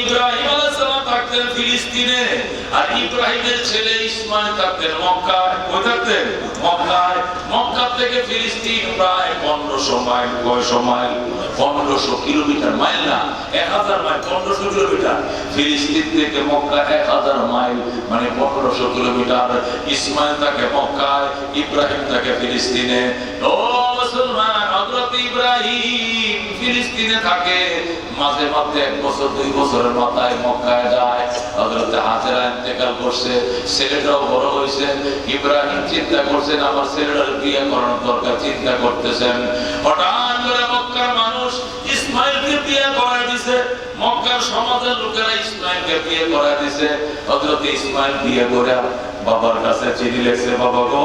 ইব্রাহিম থাকতেন ফিলিস্তিনে, আর ইব্রাহিমের ছেলে ইসমাইল থাকতেন মক্কায়। কই থাকতেন? মক্কায়। মক্কা থেকে ফিলিস্তিন প্রায় 1500 মাইল কয়শো মাইল 1500 কিলোমিটার, মাইল না 1000 মাইল 1500 কিলোমিটার। ফিলিস্তিন থেকে মক্কা 1000 মাইল মানে 1500 কিলোমিটার। ইসমাইল মক্কায়, ইব্রাহিম থাকে ফিলিস্তিনে। ও মুসলমান হযরত ইব্রাহিম ফিলিস্তিনে থাকে। মাঝে এক বছর, দুই বছরের মাথায় মক্কায় যায়। হযরত ইন্তেকাল করছে, ছেলেটাও বড় ইব্রাহিম চিন্তা করছেন, আমার ছেলেটার বিয়ে করানোর দরকার, চিন্তা করতেছেন। হঠাৎ করে মক্কার মানুষ ইসমাইলকে বিয়ে দিছে। মক্কার সমাজের লোকেরা ইসমাইলকে বিয়ে দিছে। হযরত ইসমাইল বিয়ে করে বাবার কাছে চিঠি লেখছে, বাবা গো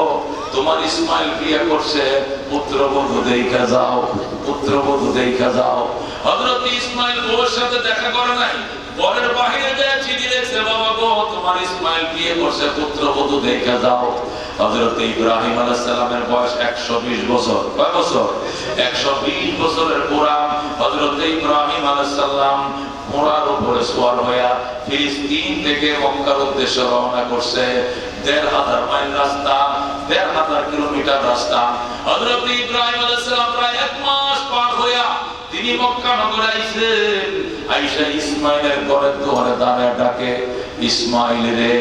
তোমার ইসমাইল বিয়া করছে পুত্রবধূ দেখা যাও পুত্রবধূ দেখা যাও। হজরত ইসমাইল বউর সাথে দেখা করে নাই। বরের বাহিরে যায় চিঠি লেখছে বাবা গো, তোমার ইসমাইল বিয়ে করছে? পুত্রবধূ দেখা যাও। হযরত ইব্রাহিম আলাইহিস সালামের বয়স 120 বছর। কয় বছর? 120 বছরের হযরত ইব্রাহিম আলাইহিস সালাম ঘোড়ার উপরে হইয়া ফিলিস্তিন থেকে মক্কার উদ্দেশ্যে রওনা করছে। দেড় হাজার মাইল রাস্তা, দেড় হাজার কিলোমিটার রাস্তা। হযরত ইব্রাহিম আলাইহিস সালাম প্রায় এক তিনি মক্কা নগরে আইছেন আইসা ইসমাইলের ঘরের দুয়ারে দাঁড়ায় ডাকে, ইসমাইল রে,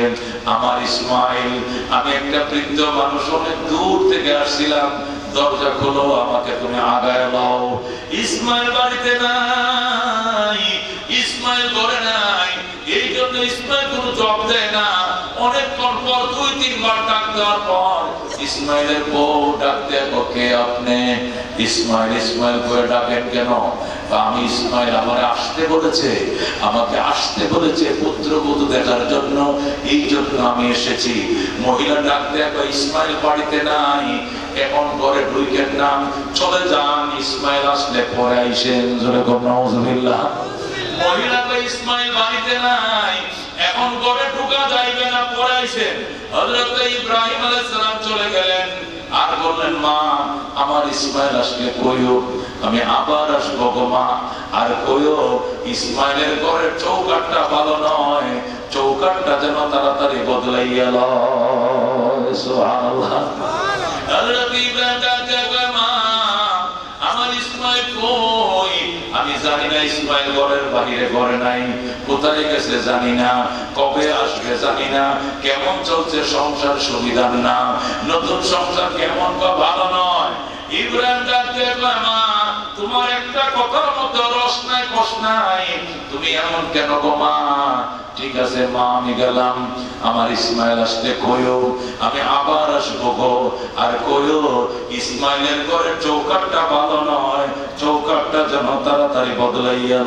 আমার ইসমাইল, আমি একটা বৃদ্ধ মানুষ, অনেক দূর থেকে আসছিলাম। দরজা খোলো, আমাকে তুমি আগায় লাও ইসমাইল বাড়িতে নাই, ইসমাইল ঘরে নাই। ইসমাইল জব দেয় না। অনেকক্ষণ পর দুই, তিনবার ডাক দেওয়ার পর ইসমাইলের বউ ডাক দেয় কে আপনি ইসমাইল ইসমাইল করে ডাকেন কেন? আমি ইসমাইল, আমারে আসতে বলেছে, আমাকে আসতে বলেছে পুত্রবধূ দেখার জন্য, এই জন্য আমি এসেছি। মহিলা ডাক দেয় ইসমাইল বাড়িতে নাই। এখন ঘরে ঢুকেন না। চলে যান, ইসমাইল আসলে পরে আইসেন। জোরে নাউজুবিল্লাহ। মহিলা ইসমাইল বাড়িতে নাই। পরে আইসেন হযরত ইব্রাহিম আলাইহিস সালাম চলে গেলেন আর বললেন মা আমার ইসমাইল আসলে কইও আমি আবার আসব গো মা। আর কইও ইসমাইলের ঘরের চৌকাটটা ভালো নয়। চৌকাটটা যেন তাড়াতাড়ি বদলাইয়া লয়। সুবহানাল্লাহ। হযরত ইব্রাহিম ডাক মা আমার ইসমাইল কই? জানি না ইসমাইল ঘরের বাহিরে ঘরে নাই। কোথায় গেছে জানি না কবে আসবে জানি না। কেমন চলছে সংসার সুবিধার না নতুন সংসার কেমন বা ভালো নয়? ইব্রাহিম ডাক দিয়ে কয়, মা তোমার একটা কথার মধ্যে রস নাই কষ নাই। তুমি এমন কেন গো মা? ঠিক আছে, মা, আমি গেলাম। আমার ইসমাইল আসলে কইও আমি আবার আসব গো। আর কইও ইসমাইলের ঘরে চৌকাটটা ভালো নয়। চৌকাটটা যেন তাড়াতাড়ি বদলাইয়া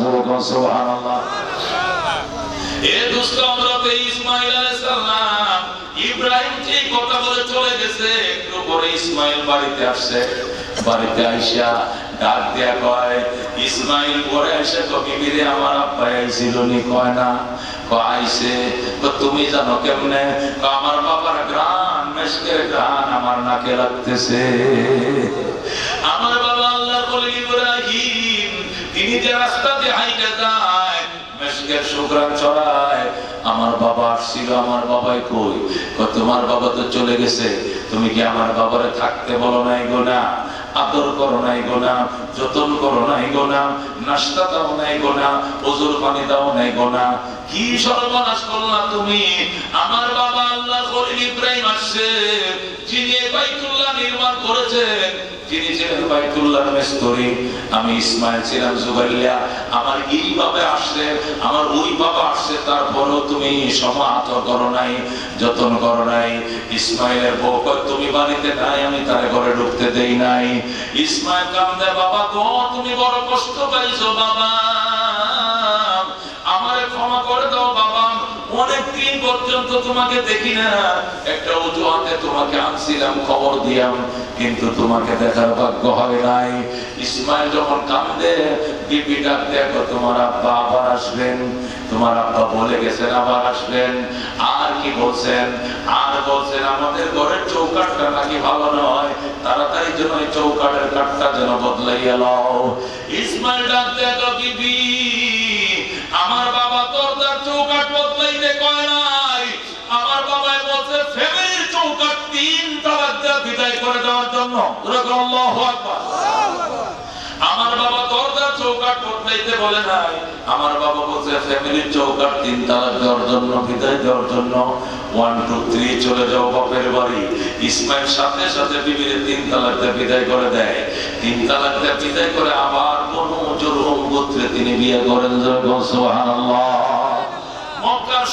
জোরে সুবহানাল্লাহ। এ দুষ্ট হযরত ইসমাইল আলাইহিস সালাম ইব্রাহিম যে কথা বলে চলে গেছে। একটু পরে ইসমাইল বাড়িতে বাড়িতে আইসা ডাক দিয়া কয়, ইসমাইল, পরে আমার নি? কয়, না। তুমি জানো কেমনে? আমার বাবার গ্রান মেশকের গ্রান আমার নাকে লাগতেছে। আমার বাবা আল্লাহ বলে, ইব্রাহিম, তিনি যে রাস্তা দিয়ে হাইটে যায়, মেশকের শুক্রান চড়ায় আমার আসছিল আমার বাবাই কই? তোমার বাবা তো চলে গেছে। তুমি কি আমার বাবারে থাকতে বলো নাই গো না? আদর করো নাই গো না? যতন করো নাই গো না? নাস্তা দাও নাই গো না? ওজুর পানি দাও নাই গো না? কি সর্বনাশ করলা তুমি? আমার বাবা আল্লাহ খলিল ইব্রাহিম আসছে, যিনি বাইতুল্লাহ নির্মাণ করেছেন। ছিলেন আমি ইসমাইল ছিলাম আমার এই বাবা আসছে, আমার ওই বাবা আসছে তুমি সমাহত করো নাই, যতন করো নাই। ইসমাইলের বউ তুমি বাড়িতে নাই, আমি তার ঘরে ঢুকতে দেই নাই। ইসমাইল কান্দে, বাবা গো, তুমি বড় কষ্ট পাইছো, বাবা। বাবা অনেক পর্যন্ত তোমাকে দেখি না। একটা তোমাকে আনছিলাম, খবর দিয়াম, কিন্তু তোমাকে দেখার ভাগ্য হয় নাই। ইসমাইল যখন কান্দে ডাক দেখো তোমার আব্বা আবার আসবেন? তোমার আব্বা বলে গেছেন, আবার আসবেন। আর কি বলছেন? আর বলছেন, আমাদের ঘরের চৌকাটটা নাকি ভালো নয়। তাড়াতাড়ি যেন এই চৌকাটের কাঠটা যেন বদলাইয়া লও। ইসমাইল ডাক দেখো বিবি আমার বাবা দরজার চৌকাট বদলাইতে কয় নাই। আমার বাবাই বলছে ফ্যামিলির চৌকাট তিন তালাক বিদায় করে দেওয়ার জন্য। আল্লাহু আকবার। আমার বাবা দরজা চৌকাট বদলাইতে বলে নাই। আমার বাবা বলছে ফ্যামিলির চৌকাট তিন তালা দেওয়ার জন্য, বিদায় দেওয়ার জন্য। ওয়ান টু থ্রি চলে যাও বাপের বাড়ি। ইসমাইল সাথে সাথে বিবির তিন তালাকতে বিদায় করে দেয়। তিন তালাক দিয়ে বিদায় করে আবার কোন জরুম গোত্রে তিনি বিয়ে করেন জয় সুবহানাল্লাহ। মক্কার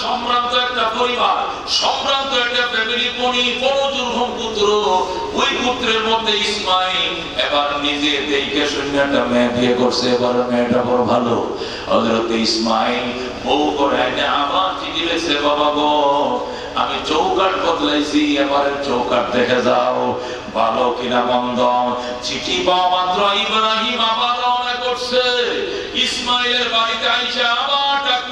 সম্ভ্রান্ত একটা পরিবার, সম্ভ্রান্ত একটা ফ্যামিলি পনি বড় জুরহম পুত্র, ওই পুত্রের মধ্যে ইসমাইল এবার নিজে দেখে মেয়ে বিয়ে করছে এবার মেয়েটা বড় ভালো। হযরত ইসমাইল বউ চিঠি বাবা গো, আমি চৌকাট বদলাইছি এবারে চৌকাট দেখে যাও, ভালো কিনা মন্দ। চিঠি পাওয়া মাত্র ইব্রাহিম আবার করছে। ইসমাইলের বাড়িতে আইসা আবার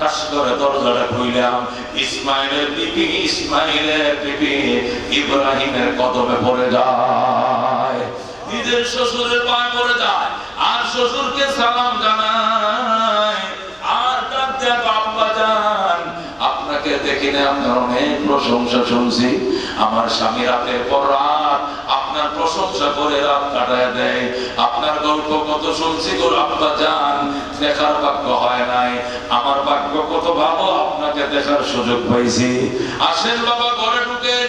কাশ করে দরজাটা ইসমাইলের ইসমাইলের ইব্রাহিমের কদমে পড়ে যায়। নিজের শ্বশুরের পায়ে পড়ে যায়, আর শ্বশুরকে সালাম জানায়। আর ডাক দেয় বাপ্পা যান আপনাকে দেখি না আপনার অনেক প্রশংসা শুনছি। আমার স্বামী রাতের পর রাত প্রশংসা করে রাত কাটায় দেয়। আপনার গল্প কত শুনছি গো আব্বা যান দেখার বাক্য হয় নাই। আমার বাক্য কত ভালো, আপনাকে দেখার সুযোগ পাইছি। আসেন বাবা, ঘরে ঢুকেন।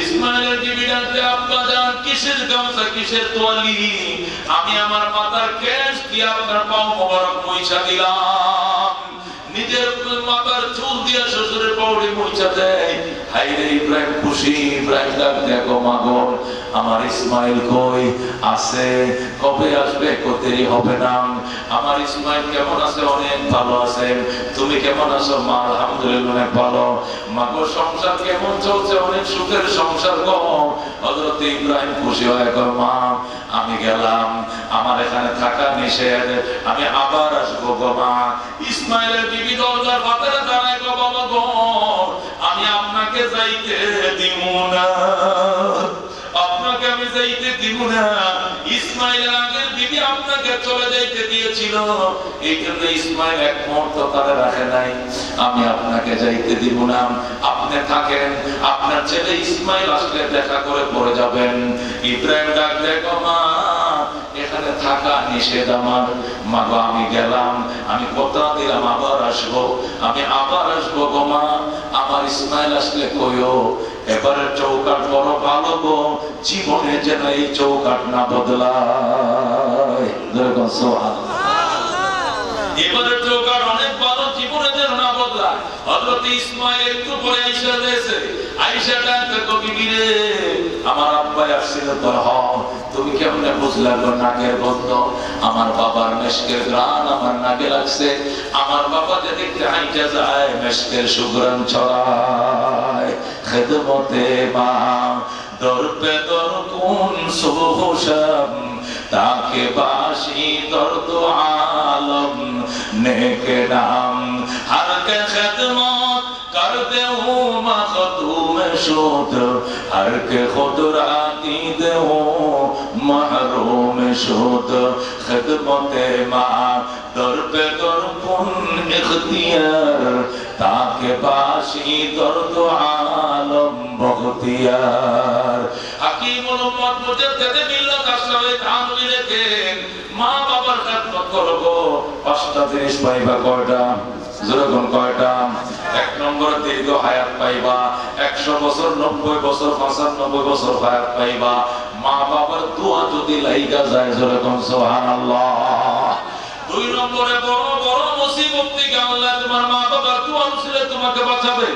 ইসমাইলের বিবি ডাকতে আব্বা জান কিসের গামছা কিসের তোয়ালি? আমি আমার মাথার কেশ দিয়ে আপনার পাও মোবারক মুইছা দিলাম। নিজের মাথার চুল শ্বশুরের দেয়। ইব্রাহিম খুশি, ইব্রাহিম ডাক দেখো আমার ইসমাইল কই আছে? কবে আসবে? হবে না। আমার ইসমাইল কেমন আছে? অনেক ভালো আছে। তুমি কেমন আছো? মা, আলহামদুলিল্লাহ অনেক ভালো। মাগো সংসার কেমন চলছে? অনেক সুখের সংসার গো। হযরত ইব্রাহিম খুশি হয় কয়, মা, আমি গেলাম। আমার এখানে থাকা নিষেধ। আমি আবার আসব গো মা। ইসমাইলের দরজার বাবা আমি আপনাকে যাইতে দিব না। আপনাকে আমি যাইতে দিব না। আগের আপনাকে চলে যাইতে দিয়েছিল। এই জন্য ইসমাইল এক মুহূর্ত তারা রাখে নাই। আমি আপনাকে যাইতে দিব না। আপনি থাকেন, আপনার ছেলে ইসমাইল আসলে দেখা করে পড়ে যাবেন। ইব্রাহিম ডাক দেখো মা, এখানে থাকা নিষেধ আমার। মা আমি গেলাম। আমি কথা দিলাম, আবার আসব। আমি আবার আসব গো মা। আমার ইসমাইল আসলে কইও, এবারে চৌকাট বড় ভালো গো। জীবনে যেন এই চৌকাট না বদলায়। এবারে চৌকাট অনেক ভালো, জীবনে বদলায়। হযরত পরে আইসা দিয়েছে রে আমার আসছিল তো হ তুমি কেমনে বুঝলা গো নাকের গন্ধ? আমার বাবার মেশকের আমার নাকে লাগছে। আমার বাবা যে দেখতে যায়, মেশকের সুগ্রান ছড়ায়। খেদমতে মা দরপে দর কোন সোহসাম তাকে বাসি দর্দ আলম। नेक नाम हर के खदमत करते हूँ मखदूम शोध हर के खुद राती दे हूँ মাহরুম শোধ খেদমতে মা দর্পে দর্পণ ইখতিয়ার তাকে বাসি দর্দ আলম ভক্তিয়ার হাকিম মোহাম্মদ মুজাদ্দেদ বিল্লাহ কাসাবে থামলি লেখেন মা বাবার খেদমত করব পাঁচটা জিনিস পাইবা কয়টা যেরকম কয়টা এক নম্বর দীর্ঘ হায়াত পাইবা একশো বছর নব্বই বছর পঁচানব্বই বছর হায়াত পাইবা মা বাবার দোয়া যদি লাইগা যায় যেরকম সুবহানাল্লাহ। দুই নম্বরে বড় বড় মুসিবত থেকে আল্লাহ তোমার মা বাবার দোয়া উসিলে তোমাকে বাঁচাবে।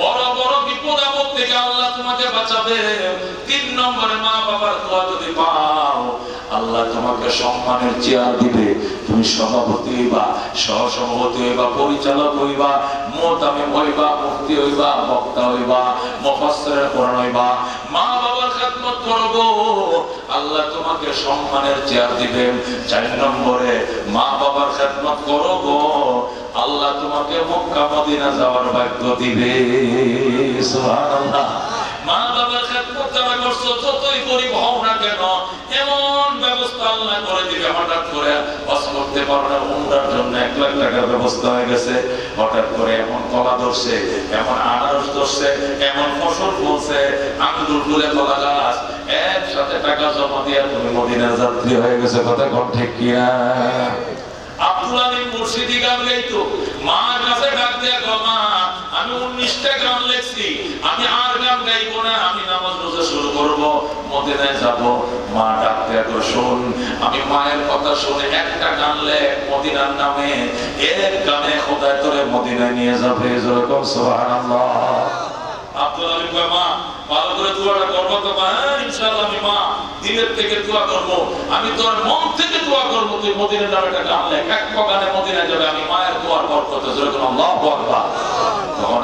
বড় বড় বিপদ আপদ থেকে আল্লাহ তোমাকে বাঁচাবে। তিন নম্বরে মা বাবার দোয়া যদি পাও, আল্লাহ তোমাকে সম্মানের চেয়ার দিবে। তুমি সভাপতি হইবা, সহসভাপতি হইবা, পরিচালক হইবা, মোতামিম হইবা, মুফতি হইবা, বক্তা হইবা, মুফাসসিরের কোরআন হইবা। মা আল্লাহ তোমাকে সম্মানের চেয়ার দিবেন। চার নম্বরে মা বাবার খেদমত করো গো। আল্লাহ তোমাকে মক্কা মদিনা যাওয়ার ভাগ্য দিবে। মা বাবার খেদমত যারা করছ, যতই গরিব হও না কেন, এমন ব্যবস্থা আল্লাহ করে দিবে, হঠাৎ করে হজ করতে পারো উমরার জন্য এক লাখ টাকার ব্যবস্থা হয়ে গেছে। হঠাৎ করে এমন কলা ধরছে, এমন আনারস ধরছে, এমন ফসল ফলছে, আঙ্গুর ফুলে কলা গাছ, একসাথে টাকা জমা দিয়ে তুমি মদিনার যাত্রী হয়ে গেছে, কথা কম ঠিক কিয়া আব্দুল আমিন মুর্শিদি গান গাইতো, মার কাছে ডাক দিয়া মা। আমি উনিশটা গান আমি আর গান গাইবো না আমি নামাজ রোজা শুরু করব মদিনায় যাব মা ডাক দিয়া গো শোন আমি মায়ের কথা শুনে একটা গান লেখ মদিনার নামে। এক গানে খোদায় তোরে মদিনায় নিয়ে যাবে যেরকম সুবহানাল্লাহ। আব্দুল আলিম মা ভালো করে দোয়াটা করব তো মা হ্যাঁ, ইনশাআল্লাহ আমি মা। দিনের থেকে দোয়া করব, আমি তোর মন থেকে দোয়া করব, তুই মদিনা যাবে এটা জানলে এক পগানে মদিনা যাবে, আমি মায়ের দোয়ার বরকতে যেরকম আল্লাহু আকবার। তখন